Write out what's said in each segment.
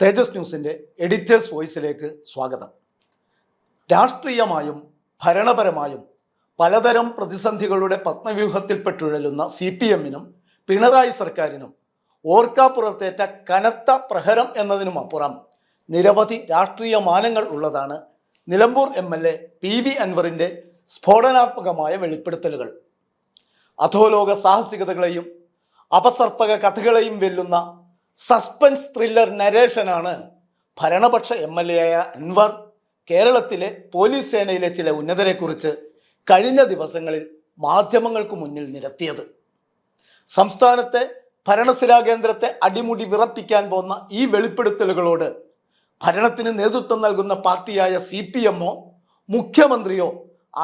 തേജസ് ന്യൂസിന്റെ എഡിറ്റേഴ്സ് വോയിസിലേക്ക് സ്വാഗതം. രാഷ്ട്രീയമായും ഭരണപരമായും പലതരം പ്രതിസന്ധികളുടെ പത്മവ്യൂഹത്തിൽപ്പെട്ടുഴലുന്ന സി പി എമ്മിനും പിണറായി സർക്കാരിനും ഓർക്കാപ്പുറത്തേറ്റ കനത്ത പ്രഹരം എന്നതിനും അപ്പുറം നിരവധി രാഷ്ട്രീയ മാനങ്ങൾ ഉള്ളതാണ് Nilambur M L A P V അൻവറിന്റെ സ്ഫോടനാത്മകമായ വെളിപ്പെടുത്തലുകൾ. അധോലോക സാഹസികതകളെയും അപസർപ്പക കഥകളെയും വെല്ലുന്ന സസ്പെൻസ് ത്രില്ലർ നരേഷനാണ് ഭരണപക്ഷ എം എൽ എ ആയ അൻവർ കേരളത്തിലെ പോലീസ് സേനയിലെ ചില ഉന്നതരെക്കുറിച്ച് കഴിഞ്ഞ ദിവസങ്ങളിൽ മാധ്യമങ്ങൾക്ക് മുന്നിൽ നിരത്തിയത്. സംസ്ഥാനത്തെ ഭരണസിലാ കേന്ദ്രത്തെ അടിമുടി വിറപ്പിക്കാൻ പോന്ന ഈ വെളിപ്പെടുത്തലുകളോട് ഭരണത്തിന് നേതൃത്വം നൽകുന്ന പാർട്ടിയായ സി പി എമ്മോ മുഖ്യമന്ത്രിയോ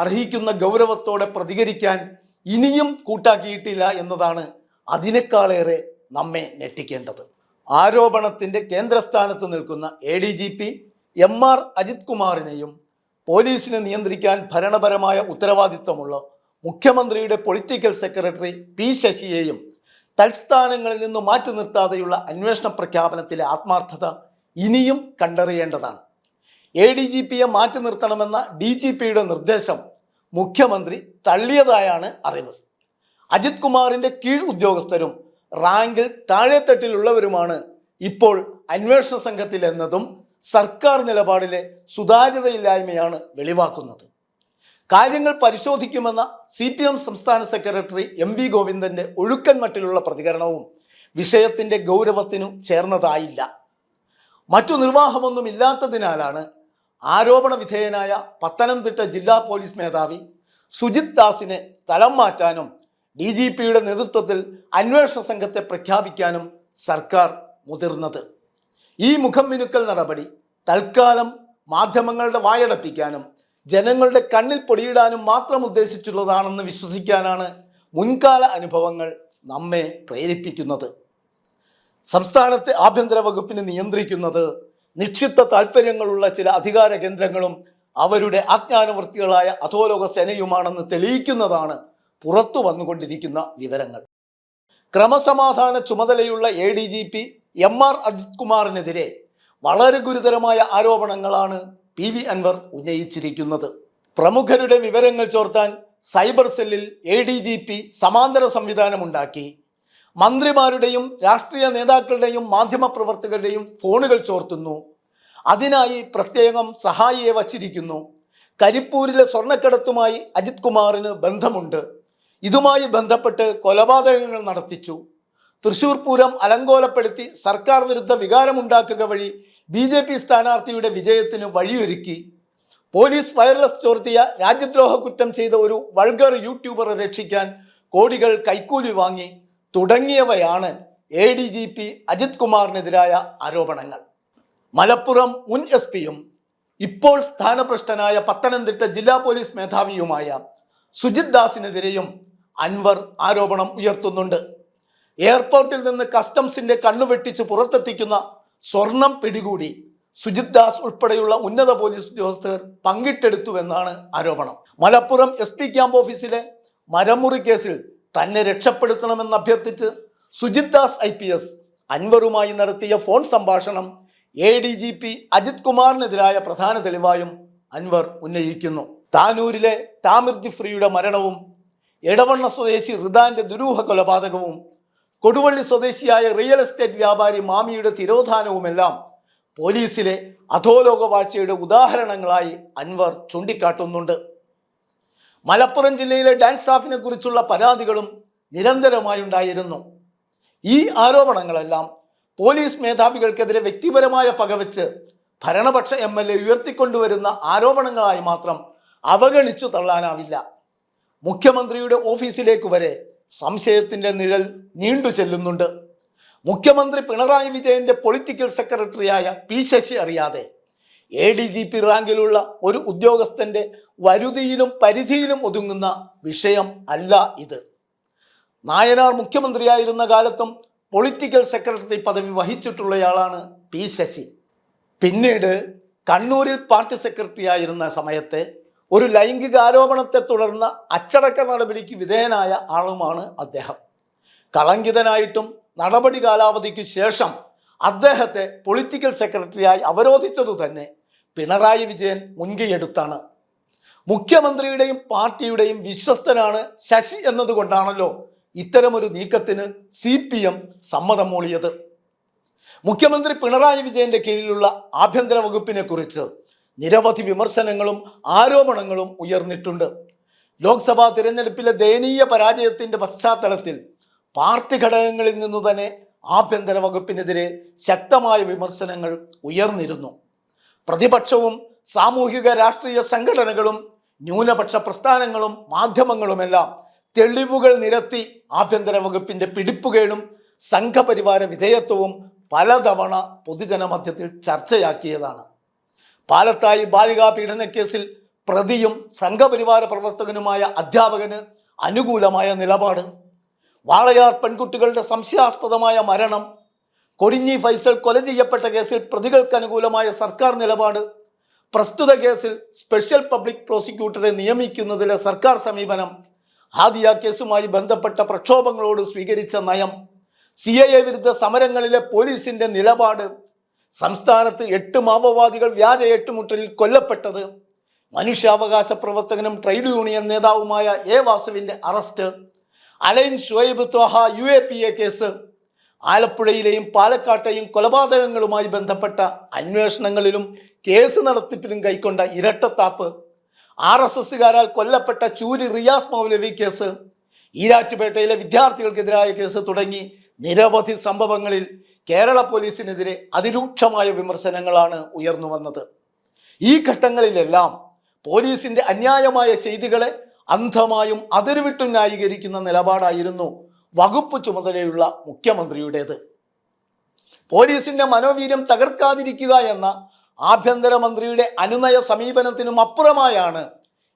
അർഹിക്കുന്ന ഗൗരവത്തോടെ പ്രതികരിക്കാൻ ഇനിയും കൂട്ടാക്കിയിട്ടില്ല എന്നതാണ് അതിനേക്കാളേറെ നമ്മെ ഞെട്ടിക്കേണ്ടത്. ആരോപണത്തിന്റെ കേന്ദ്രസ്ഥാനത്ത് നിൽക്കുന്ന A D G P M R Ajith കുമാറിനെയും പോലീസിനെ നിയന്ത്രിക്കാൻ ഭരണപരമായ ഉത്തരവാദിത്വമുള്ള മുഖ്യമന്ത്രിയുടെ പൊളിറ്റിക്കൽ സെക്രട്ടറി പി ശശിയെയും തൽസ്ഥാനങ്ങളിൽ നിന്ന് മാറ്റി നിർത്താതെയുള്ള അന്വേഷണ പ്രഖ്യാപനത്തിലെ ആത്മാർത്ഥത ഇനിയും കണ്ടറിയേണ്ടതാണ്. എ ഡി ജി പിയെ മാറ്റി നിർത്തണമെന്ന ഡി ജി പിയുടെ നിർദ്ദേശം മുഖ്യമന്ത്രി തള്ളിയതായാണ് അറിവ്. അജിത് കുമാറിന്റെ കീഴ് ഉദ്യോഗസ്ഥരും റാങ്കിൽ താഴെത്തട്ടിലുള്ളവരുമാണ് ഇപ്പോൾ അന്വേഷണ സംഘത്തിൽ എന്നതും സർക്കാർ നിലപാടിലെ സുതാര്യതയില്ലായ്മയാണ് വെളിവാക്കുന്നത്. കാര്യങ്ങൾ പരിശോധിക്കുമെന്ന സി പി എം സംസ്ഥാന സെക്രട്ടറി എം വി ഗോവിന്ദന്റെ ഒഴുക്കൻ മട്ടിലുള്ള പ്രതികരണവും വിഷയത്തിന്റെ ഗൗരവത്തിനു ചേർന്നതായില്ല. മറ്റു നിർവാഹമൊന്നും ഇല്ലാത്തതിനാലാണ് ആരോപണ വിധേയനായ പത്തനംതിട്ട ജില്ലാ പോലീസ് മേധാവി സുജിത് ദാസിനെ സ്ഥലം മാറ്റാനും ഡി ജി പിയുടെ നേതൃത്വത്തിൽ അന്വേഷണ സംഘത്തെ പ്രഖ്യാപിക്കാനും സർക്കാർ മുതിർന്നത്. ഈ മുഖം മിനുക്കൽ നടപടി തൽക്കാലം മാധ്യമങ്ങളുടെ വായടപ്പിക്കാനും ജനങ്ങളുടെ കണ്ണിൽ പൊടിയിടാനും മാത്രം ഉദ്ദേശിച്ചുള്ളതാണെന്ന് വിശ്വസിക്കാനാണ് മുൻകാല അനുഭവങ്ങൾ നമ്മെ പ്രേരിപ്പിക്കുന്നത്. സംസ്ഥാനത്തെ ആഭ്യന്തര വകുപ്പിനെ നിയന്ത്രിക്കുന്നത് നിക്ഷിപ്ത താല്പര്യങ്ങളുള്ള ചില അധികാര കേന്ദ്രങ്ങളും അവരുടെ അജ്ഞാനവൃത്തികളായ അധോലോക സേനയുമാണെന്ന് തെളിയിക്കുന്നതാണ് പുറത്തു വന്നുകൊണ്ടിരിക്കുന്ന വിവരങ്ങൾ. ക്രമസമാധാന ചുമതലയുള്ള A D G P M R Ajith കുമാറിനെതിരെ വളരെ ഗുരുതരമായ ആരോപണങ്ങളാണ് പി വി അൻവർ ഉന്നയിച്ചിരിക്കുന്നത്. പ്രമുഖരുടെ വിവരങ്ങൾ ചോർത്താൻ സൈബർ സെല്ലിൽ എ ഡി ജി പി സമാന്തര സംവിധാനമുണ്ടാക്കി. മന്ത്രിമാരുടെയും രാഷ്ട്രീയ നേതാക്കളുടെയും മാധ്യമപ്രവർത്തകരുടെയും ഫോണുകൾ ചോർത്തുന്നു. അതിനായി പ്രത്യേകം സഹായിയെ വച്ചിരിക്കുന്നു. കരിപ്പൂരിലെ സ്വർണക്കടത്തുമായി അജിത് കുമാറിന് ബന്ധമുണ്ട്. ഇതുമായി ബന്ധപ്പെട്ട് കൊലപാതകങ്ങൾ നടത്തിച്ചു. തൃശൂർ പൂരം അലങ്കോലപ്പെടുത്തി സർക്കാർ വിരുദ്ധ വികാരമുണ്ടാക്കുക വഴി ബി ജെ പി സ്ഥാനാർത്ഥിയുടെ വിജയത്തിന് വഴിയൊരുക്കി. പോലീസ് വയർലെസ് ചോർത്തിയ രാജ്യദ്രോഹ കുറ്റം ചെയ്ത ഒരു വൾഗർ യൂട്യൂബറെ രക്ഷിക്കാൻ കോടികൾ കൈക്കൂലി വാങ്ങി. തുടങ്ങിയവയാണ് A D G P Ajith കുമാറിനെതിരായ ആരോപണങ്ങൾ. മലപ്പുറം മുൻ എസ് പിയും ഇപ്പോൾ സ്ഥാനഭ്രഷ്ടനായ പത്തനംതിട്ട ജില്ലാ പോലീസ് മേധാവിയുമായ സുജിത് ദാസിനെതിരെയും അൻവർ ആരോപണം ഉയർത്തുന്നുണ്ട്. എയർപോർട്ടിൽ നിന്ന് കസ്റ്റംസിന്റെ കണ്ണുവെട്ടിച്ച് പുറത്തെത്തിക്കുന്ന സ്വർണം പിടികൂടി സുജിത് ദാസ് ഉൾപ്പെടെയുള്ള ഉന്നത പോലീസ് ഉദ്യോഗസ്ഥർ പങ്കിട്ടെടുത്തുവെന്നാണ് ആരോപണം. മലപ്പുറം എസ് പി ക്യാമ്പ് ഓഫീസിലെ മരമുറി കേസിൽ തന്നെ രക്ഷപ്പെടുത്തണമെന്ന് അഭ്യർത്ഥിച്ച് Sujith Das I P S അൻവറുമായി നടത്തിയ ഫോൺ സംഭാഷണം A D G P Ajith കുമാറിനെതിരായ പ്രധാന തെളിവായും അൻവർ ഉന്നയിക്കുന്നു. താനൂരിലെ താമിർ ജിഫ്രിയുടെ മരണവും എടവണ്ണ സ്വദേശി റിദാന്റെ ദുരൂഹ കൊലപാതകവും കൊടുവള്ളി സ്വദേശിയായ റിയൽ എസ്റ്റേറ്റ് വ്യാപാരി മാമിയുടെ തിരോധാനവുമെല്ലാം പോലീസിലെ അധോലോക വാഴ്ചയുടെ ഉദാഹരണങ്ങളായി അൻവർ ചൂണ്ടിക്കാട്ടുന്നുണ്ട്. മലപ്പുറം ജില്ലയിലെ ഡാൻസ് സ്റ്റാഫിനെ കുറിച്ചുള്ള പരാതികളും നിരന്തരമായി ഉണ്ടായിരുന്നു. ഈ ആരോപണങ്ങളെല്ലാം പോലീസ് മേധാവികൾക്കെതിരെ വ്യക്തിപരമായ പകവച്ച് ഭരണപക്ഷ എം എൽ എ ഉയർത്തിക്കൊണ്ടുവരുന്ന ആരോപണങ്ങളായി മാത്രം അവഗണിച്ചു തള്ളാനാവില്ല. മുഖ്യമന്ത്രിയുടെ ഓഫീസിലേക്ക് വരെ സംശയത്തിന്റെ നിഴൽ നീണ്ടു ചെല്ലുന്നുണ്ട്. മുഖ്യമന്ത്രി പിണറായി വിജയന്റെ പൊളിറ്റിക്കൽ സെക്രട്ടറിയായ പി ശശി അറിയാതെ എ ഡി ജി പി റാങ്കിലുള്ള ഒരു ഉദ്യോഗസ്ഥന്റെ വരുതിയിലും പരിധിയിലും ഒതുങ്ങുന്ന വിഷയം അല്ല ഇത്. നായനാർ മുഖ്യമന്ത്രിയായിരുന്ന കാലത്തും പൊളിറ്റിക്കൽ സെക്രട്ടറി പദവി വഹിച്ചിട്ടുള്ളയാളാണ് പി ശശി. പിന്നീട് കണ്ണൂരിൽ പാർട്ടി സെക്രട്ടറി ആയിരുന്ന സമയത്ത് ഒരു ലൈംഗിക ആരോപണത്തെ തുടർന്ന് അച്ചടക്ക നടപടിക്ക് വിധേയനായ ആളുമാണ് അദ്ദേഹം. കളങ്കിതനായിട്ടും നടപടി കാലാവധിക്ക് ശേഷം അദ്ദേഹത്തെ പൊളിറ്റിക്കൽ സെക്രട്ടറിയായി അവരോധിച്ചതു തന്നെ പിണറായി വിജയൻ മുൻകൈയെടുത്താണ്. മുഖ്യമന്ത്രിയുടെയും പാർട്ടിയുടെയും വിശ്വസ്തനാണ് ശശി എന്നതുകൊണ്ടാണല്ലോ ഇത്തരമൊരു നീക്കത്തിന് സി പി എം സമ്മതം മൂളിയത്. മുഖ്യമന്ത്രി പിണറായി വിജയന്റെ കീഴിലുള്ള ആഭ്യന്തര വകുപ്പിനെ കുറിച്ച് നിരവധി വിമർശനങ്ങളും ആരോപണങ്ങളും ഉയർന്നിട്ടുണ്ട്. ലോക്സഭാ തിരഞ്ഞെടുപ്പിലെ ദയനീയ പരാജയത്തിന്റെ പശ്ചാത്തലത്തിൽ പാർട്ടി ഘടകങ്ങളിൽ നിന്നു തന്നെ ആഭ്യന്തര വകുപ്പിനെതിരെ ശക്തമായ വിമർശനങ്ങൾ ഉയർന്നിരുന്നു. പ്രതിപക്ഷവും സാമൂഹിക രാഷ്ട്രീയ സംഘടനകളും ന്യൂനപക്ഷ പ്രസ്ഥാനങ്ങളും മാധ്യമങ്ങളുമെല്ലാം തെളിവുകൾ നിരത്തി ആഭ്യന്തര വകുപ്പിന്റെ പിടിപ്പുകേടും സംഘപരിവാര വിധേയത്വവും പലതവണ പൊതുജനമധ്യത്തിൽ ചർച്ചയാക്കിയതാണ്. പാലത്തായി ബാലികാ പീഡനക്കേസിൽ പ്രതിയും സംഘപരിവാര പ്രവർത്തകനുമായ അധ്യാപകന് അനുകൂലമായ നിലപാട്. വാളയാർ പെൺകുട്ടികളുടെ സംശയാസ്പദമായ മരണം. കൊടിഞ്ഞി ഫൈസൽ കൊല ചെയ്യപ്പെട്ട കേസിൽ പ്രതികൾക്ക് അനുകൂലമായ സർക്കാർ നിലപാട്. പ്രസ്തുത കേസിൽ സ്പെഷ്യൽ പബ്ലിക് പ്രോസിക്യൂട്ടറെ നിയമിക്കുന്നതിലെ സർക്കാർ സമീപനം. ഹാദിയ കേസുമായി ബന്ധപ്പെട്ട പ്രക്ഷോഭങ്ങളോട് സ്വീകരിച്ച നയം. സി വിരുദ്ധ സമരങ്ങളിലെ പോലീസിന്റെ നിലപാട്. സംസ്ഥാനത്ത് എട്ട് മാവോവാദികൾ വ്യാജ ഏറ്റുമുട്ടലിൽ കൊല്ലപ്പെട്ടത്. മനുഷ്യാവകാശ പ്രവർത്തകനും ട്രേഡ് യൂണിയൻ നേതാവുമായ A വാസുവിന്റെ arrest. Alan Shuhaib Thwaha U A P A case. ആലപ്പുഴയിലെയും പാലക്കാട്ടെയും കൊലപാതകങ്ങളുമായി ബന്ധപ്പെട്ട അന്വേഷണങ്ങളിലും കേസ് നടത്തിപ്പിലും കൈക്കൊണ്ട ഇരട്ടത്താപ്പ്. ആർ എസ് എസുകാരാൽ കൊല്ലപ്പെട്ട ചൂരി റിയാസ് മൗലവി കേസ്. ഈരാറ്റുപേട്ടയിലെ വിദ്യാർത്ഥികൾക്കെതിരായ കേസ് തുടങ്ങി നിരവധി സംഭവങ്ങളിൽ കേരള പോലീസിനെതിരെ അതിരൂക്ഷമായ വിമർശനങ്ങളാണ് ഉയർന്നു വന്നത്. ഈ ഘട്ടങ്ങളിലെല്ലാം പോലീസിന്റെ അന്യായമായ ചെയ്തികളെ അന്ധമായും അതിരുവിട്ടും ന്യായീകരിക്കുന്ന നിലപാടായിരുന്നു വകുപ്പ് ചുമതലയുള്ള മുഖ്യമന്ത്രിയുടേത്. പോലീസിന്റെ മനോവീര്യം തകർക്കാതിരിക്കുക എന്ന ആഭ്യന്തരമന്ത്രിയുടെ അനുനയ സമീപനത്തിനും അപ്പുറമായാണ്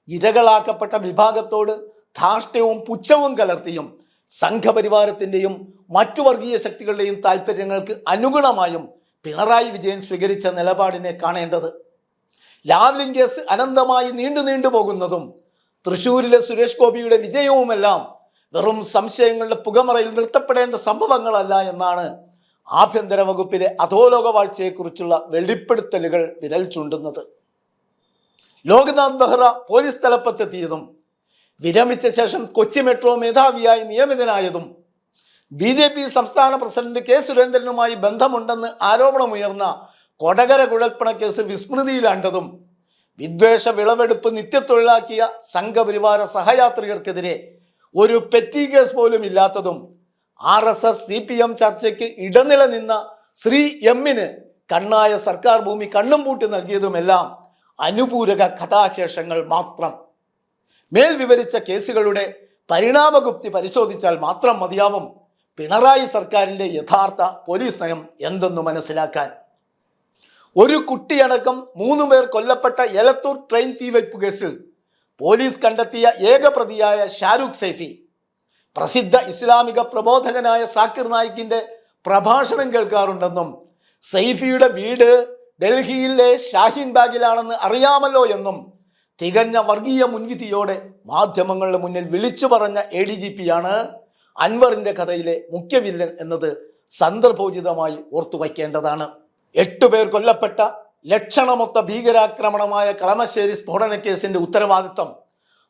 ഇരകളാക്കപ്പെട്ട വിഭാഗത്തോട് ധാർഷ്ട്യവും പുച്ഛവും കലർത്തിയും സംഘപരിവാരത്തിന്റെയും മറ്റു വർഗീയ ശക്തികളുടെയും താല്പര്യങ്ങൾക്ക് അനുഗുണമായും പിണറായി വിജയൻ സ്വീകരിച്ച നിലപാടിനെ കാണേണ്ടത്. ലാവ്ലിംഗ് കേസ് അനന്തമായി നീണ്ടു നീണ്ടു പോകുന്നതും തൃശൂരിലെ സുരേഷ് ഗോപിയുടെ വിജയവുമെല്ലാം വെറും സംശയങ്ങളുടെ പുകമറയിൽ നിർത്തപ്പെടേണ്ട സംഭവങ്ങളല്ല എന്നാണ് ആഭ്യന്തര വകുപ്പിലെ അധോലോക വാഴ്ചയെക്കുറിച്ചുള്ള വെളിപ്പെടുത്തലുകൾ വിരൽ ചൂണ്ടുന്നത്. ലോക്നാഥ് ബെഹ്റ പോലീസ് തലപ്പത്തെത്തിയതും വിരമിച്ച ശേഷം കൊച്ചി മെട്രോ മേധാവിയായി നിയമിതനായതും ബി ജെ പി സംസ്ഥാന പ്രസിഡന്റ് കെ സുരേന്ദ്രനുമായി ബന്ധമുണ്ടെന്ന് ആരോപണമുയർന്ന കൊടകര കുഴൽപ്പണ കേസ് വിസ്മൃതിയിലാണ്ടതും വിദ്വേഷ വിളവെടുപ്പ് നിത്യത്തൊഴിലാക്കിയ സംഘപരിവാര സഹയാത്രികർക്കെതിരെ ഒരു പെറ്റി കേസ് പോലും ഇല്ലാത്തതും R S S C P M ചർച്ചയ്ക്ക് ഇടനില നിന്ന ശ്രീ എമ്മിന് കണ്ണായ സർക്കാർ ഭൂമി കണ്ണും പൂട്ടി നൽകിയതുമെല്ലാം അനുപൂരക കഥാശേഷങ്ങൾ മാത്രം. മേൽ വിവരിച്ച കേസുകളുടെ പരിണാമഗുപ്തി പരിശോധിച്ചാൽ മാത്രം മതിയാവും പിണറായി സർക്കാരിന്റെ യഥാർത്ഥ പോലീസ് നയം എന്തെന്ന് മനസ്സിലാക്കാൻ. ഒരു കുട്ടിയടക്കം മൂന്നു പേർ കൊല്ലപ്പെട്ട എലത്തൂർ ട്രെയിൻ തീവയ്പ് കേസിൽ പോലീസ് കണ്ടെത്തിയ ഏക പ്രതിയായ ഷാരൂഖ് സൈഫി. പ്രസിദ്ധ ഇസ്ലാമിക പ്രബോധകനായ സാക്കിർ നായിക്കിന്റെ പ്രഭാഷണം കേൾക്കാറുണ്ടെന്നും സൈഫിയുടെ വീട് ഡൽഹിയിലെ ഷാഹിൻ ബാഗിലാണെന്ന് അറിയാമല്ലോ എന്നും തികഞ്ഞ വർഗീയ മുൻവിധിയോടെ മാധ്യമങ്ങളുടെ മുന്നിൽ വിളിച്ചു പറഞ്ഞ എ ഡി ജി പിയാണ് അൻവറിന്റെ കഥയിലെ മുഖ്യവില്ലൻ എന്നത് സന്ദർഭോചിതമായി ഓർത്തുവയ്ക്കേണ്ടതാണ് എട്ടുപേർ എട്ടു പേർ കൊല്ലപ്പെട്ട ലക്ഷണമൊത്ത ഭീകരാക്രമണമായ കളമശ്ശേരി സ്ഫോടന കേസിന്റെ ഉത്തരവാദിത്തം.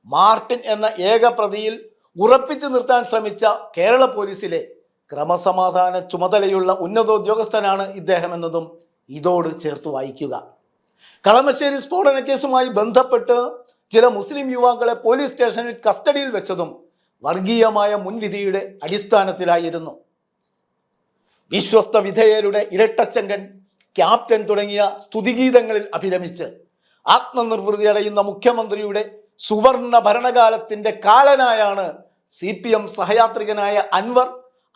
മാർട്ടിൻ എന്ന ഏക പ്രതിയിൽ ഉറപ്പിച്ചു നിർത്താൻ ശ്രമിച്ച കേരള പോലീസിലെ ക്രമസമാധാന ചുമതലയുള്ള ഉന്നതോദ്യോഗസ്ഥനാണ് ഇദ്ദേഹമെന്നതും ഇതോട് ചേർത്ത് വായിക്കുക. കളമശ്ശേരി സ്ഫോടന കേസുമായി ബന്ധപ്പെട്ട് ചില മുസ്ലിം യുവാക്കളെ പോലീസ് സ്റ്റേഷനിൽ കസ്റ്റഡിയിൽ വെച്ചതും വർഗീയമായ മുൻവിധിയുടെ അടിസ്ഥാനത്തിലായിരുന്നു. വിശ്വസ്ത വിധേയരുടെ ഇരട്ടച്ചങ്കൻ ക്യാപ്റ്റൻ തുടങ്ങിയ സ്തുതിഗീതങ്ങളിൽ അഭിരമിച്ച് ആത്മനിർവൃതി അടയുന്ന മുഖ്യമന്ത്രിയുടെ സുവർണ ഭരണകാലത്തിന്റെ കാലനായാണ് സി പി എം സഹയാത്രികനായ അൻവർ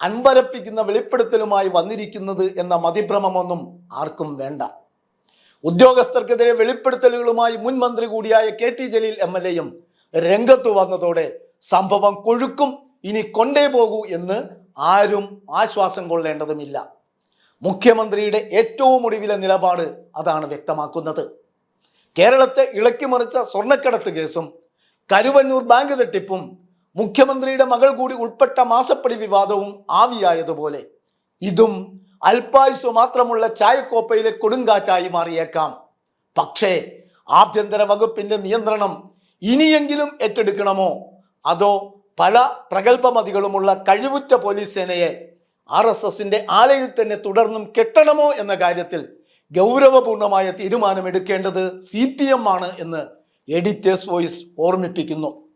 അൻവരപ്പിക്കുന്ന വെളിപ്പെടുത്തലുമായി വന്നിരിക്കുന്നത് എന്ന മതിഭ്രമമൊന്നും ആർക്കും വേണ്ട. ഉദ്യോഗസ്ഥർക്കെതിരെ വെളിപ്പെടുത്തലുകളുമായി മുൻ മന്ത്രി കൂടിയായ K T Jaleel M L എയും രംഗത്ത് വന്നതോടെ സംഭവം കൊഴുക്കും ഇനി കൊണ്ടേ പോകൂ എന്ന് ആരും ആശ്വാസം കൊള്ളേണ്ടതുമില്ല. മുഖ്യമന്ത്രിയുടെ ഏറ്റവും ഒടുവിലെ നിലപാട് അതാണ് വ്യക്തമാക്കുന്നത്. കേരളത്തെ ഇളക്കിമറിച്ച സ്വർണക്കടത്ത് കേസും കരുവന്നൂർ ബാങ്ക് തട്ടിപ്പും മുഖ്യമന്ത്രിയുടെ മകൾ കൂടി ഉൾപ്പെട്ട മാസപ്പടി വിവാദവും ആവിയായതുപോലെ. ഇതും അല്പായുസ് മാത്രമുള്ള ചായക്കോപ്പയിലെ കൊടുങ്കാറ്റായി മാറിയേക്കാം. പക്ഷേ ആഭ്യന്തര വകുപ്പിന്റെ നിയന്ത്രണം ഇനിയെങ്കിലും ഏറ്റെടുക്കണമോ? അതോ പല പ്രഗത്ഭമതികളുമുള്ള കഴിവുറ്റ പോലീസ് സേനയെ ആർ എസ് എസിന്റെ ആലയിൽ തന്നെ തുടർന്നും കെട്ടണമോ എന്ന കാര്യത്തിൽ ഗൗരവപൂർണമായ തീരുമാനമെടുക്കേണ്ടത് സി പി എം ആണ് എന്ന് എഡിറ്റേഴ്സ് വോയിസ് ഓർമ്മിപ്പിക്കുന്നു.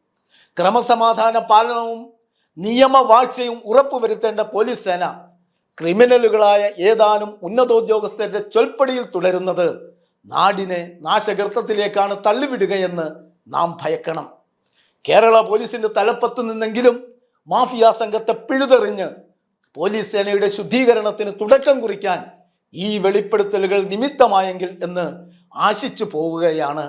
ക്രമസമാധാന പാലനവും നിയമവാഴ്ചയും ഉറപ്പുവരുത്തേണ്ട പോലീസ് സേന ക്രിമിനലുകളായ ഏതാനും ഉന്നതോദ്യോഗസ്ഥരുടെ ചൊൽപ്പടിയിൽ തുടരുന്നത് നാടിനെ നാശഗർത്തത്തിലേക്കാണ് തള്ളിവിടുകയെന്ന് നാം ഭയക്കണം. കേരള പോലീസിന്റെ തലപ്പത്ത് നിന്നെങ്കിലും മാഫിയ സംഘത്തെ പിഴുതെറിഞ്ഞ് പോലീസ് സേനയുടെ ശുദ്ധീകരണത്തിന് തുടക്കം കുറിക്കാൻ ഈ വെളിപ്പെടുത്തലുകൾ നിമിത്തമായെങ്കിൽ എന്ന് ആശിച്ചു പോവുകയാണ്.